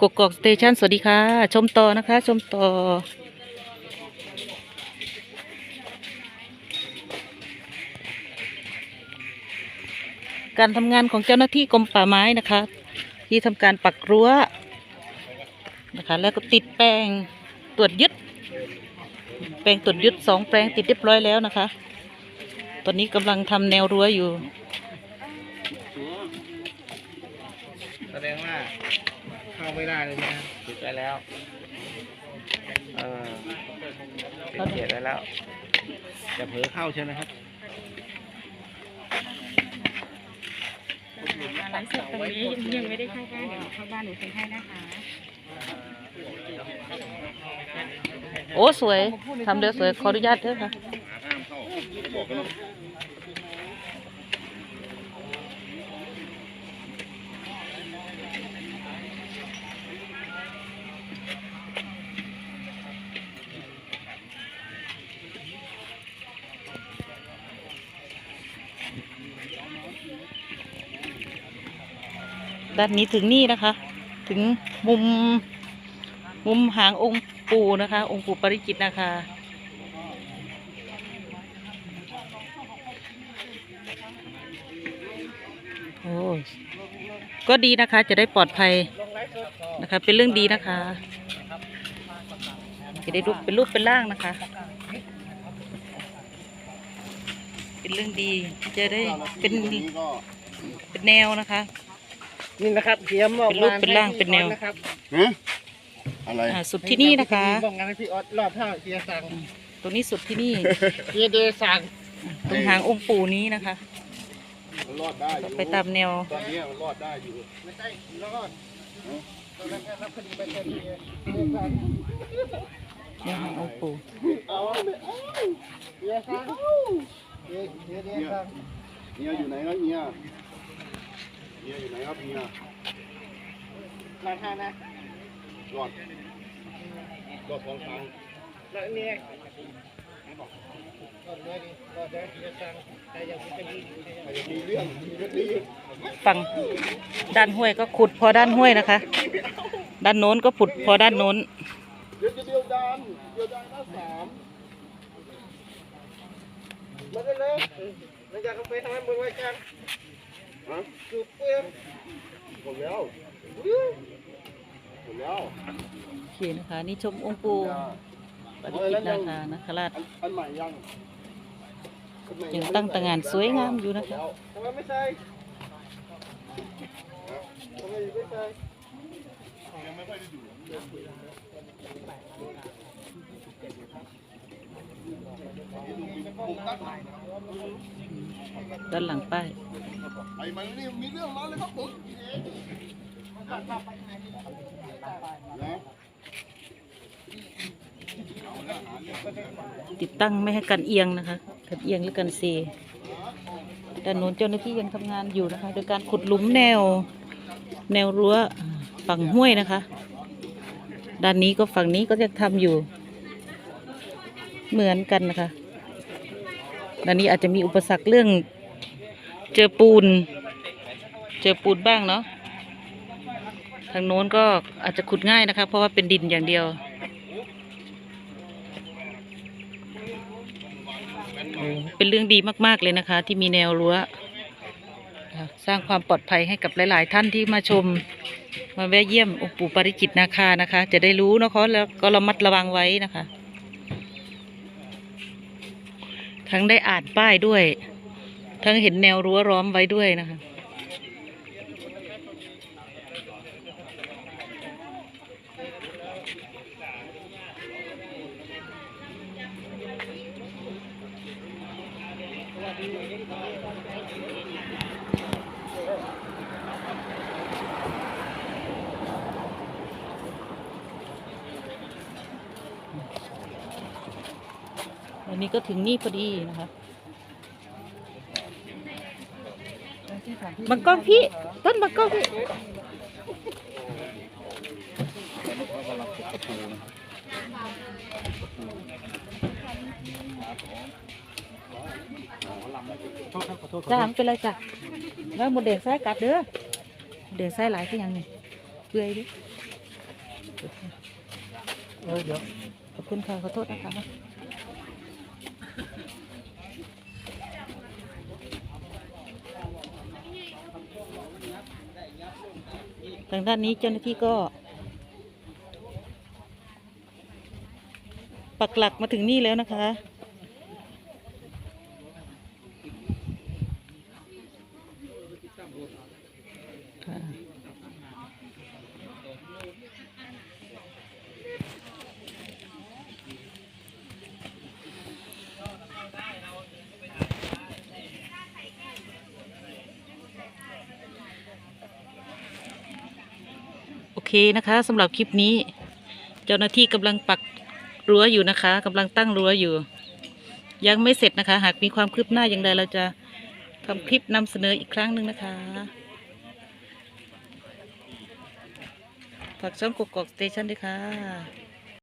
กกอกสเตชันสวัสดีค่ะ ชมต่อนะคะ ชมต่อ การทำงานของเจ้าหน้าที่กรมป่าไม้นะคะ ที่ทำการปักรั้วนะคะ แล้วก็ติดแปลงตรวจยึด แปลงตรวจยึดสองแปลงติดเรียบร้อยแล้วนะคะ ตอนนี้กำลังทำแนวรั้วอยู่ แสดงว่า เข้าไม่ได้เลยนะติดไปแล้ว เออติดเกียรไว้แล้ว จะเผลอเข้าใช่ไหมครับไลฟ์สดตรงนี้ยังไม่ได้เข้าบ้านเดี๋ยวเข้าบ้านหนูเซ็นให้นะคะโอ้ สวย ทำเร็วสวย ขออนุญาตเถอะค่ะ ด้านนี้ถึงนี่นะคะ ถึงมุมมุมหางองค์ปู่นะคะ องค์ปู่ปริจิตนะคะ โอ้ก็ดีนะคะจะได้ปลอดภัยนะคะ เป็นเรื่องดีนะคะ จะได้รูปเป็นรูปเป็นร่างนะคะ เป็นเรื่องดีจะได้เป็นเป็นแนวนะคะ นี่นะครับเทียมบอกเป็นรูปเป็นร่างเป็นแนว นะครับฮะอะไรอ่าสุดที่นี่นะคะ บอกงานให้พี่ออสรอบเท่าเทียสั่งตรงนี้สุดที่นี่ เทียเดสั่งตรงหางองค์ปู่นี้นะคะ มันรอดได้อยู่ไปตามแนว ตอนนี้มันรอดได้อยู่ไม่ใช่รอดตอนนั้นแค่รับคดีไปแค่นี้เองแนวหางองค์ปู่เอาไม่เอาเทียสั่งเทียเทียเดสั่งเมียอยู่ไหนครับเมีย เมียอยู่ไหนครับเมียราคานะรอดรอดสองครั้งแล้วเนี่ยรอดเลยดิรอดได้เทียสั่งแต่ยังไม่เป็นใครจะมีเรื่องมีเรื่องนี้ฝั่งด้านห้วยก็ขุดพอด้านห้วยนะคะ ด้านโน้นก็ขุดพอด้านโน้นเดี๋ยวจะเดียวดานเดียวดานหน้าสามมาได้เลยหลังจากกาแฟทำไมมึงไว้จัง ฮะจูบเปรี้ยวหมดแล้วหมดแล้วโอเคนะคะ นี่ชมองค์ปู่ปฏิจิตนาคานะคะราชอันอันใหม่ยังอันใหม่ยังตั้งตางานสวยงามอยู่นะคะทำไมไม่ใส่ทำไมไม่ใส่ ด้านหลังป้ายไอ้มันนี่มีเรื่องมาเลยครับผมติดตั้งไม่ให้กันเอียงนะคะกันเอียงหรือกันเซด้านโน้นเจ้าหน้าที่ยังทำงานอยู่นะคะ โดยการขุดหลุมแนว แนวรั้วฝั่งห้วยนะคะ ด้านนี้ก็ฝั่งนี้ก็ยังทำอยู่ เหมือนกันนะคะ ด้านนี้อาจจะมีอุปสรรคเรื่อง เจอปูน เจอปูนบ้างเนาะทางโน้นก็อาจจะขุดง่ายนะคะ เพราะว่าเป็นดินอย่างเดียวเป็นเรื่องดีมากๆเลยนะคะ ที่มีแนวรั้วสร้างความปลอดภัยให้กับหลาย ๆ ท่านที่มาชม มาแวะเยี่ยมองค์ปู่ปาริจิตนาคานะคะ จะได้รู้นะคะแล้วก็ระมัดระวังไว้นะคะ ทั้งได้อ่านป้ายด้วย ทั้งเห็นแนวรั้วร้อมไว้ด้วยนะคะ วันนี้ก็ถึงนี่พอดีนะคะบังกล้องพี่ ต้นบังกล้องพี่จ้าไม่เป็นไรจ้ะแล้วหมดแดงซ้ายกัดเด้อหมดแดงซ้ายหลายที่ยังนี่เปื่อยเดิเออเดี๋ยวขอบคุณค่ะขอโทษนะคะ ทางด้านนี้เจ้าหน้าที่ก็ ปักหลักมาถึงนี่แล้วนะคะ เคนะคะสำหรับคลิปนี้ เจ้าหน้าที่กำลังปักรั้วอยู่นะคะกำลังตั้งรั้วอยู่ ยังไม่เสร็จนะคะ หากมีความคืบหน้าอย่างไรเราจะทำคลิปนำเสนออีกครั้งหนึ่งนะคะฝากช่องกกอกสเตชันด้วยค่ะ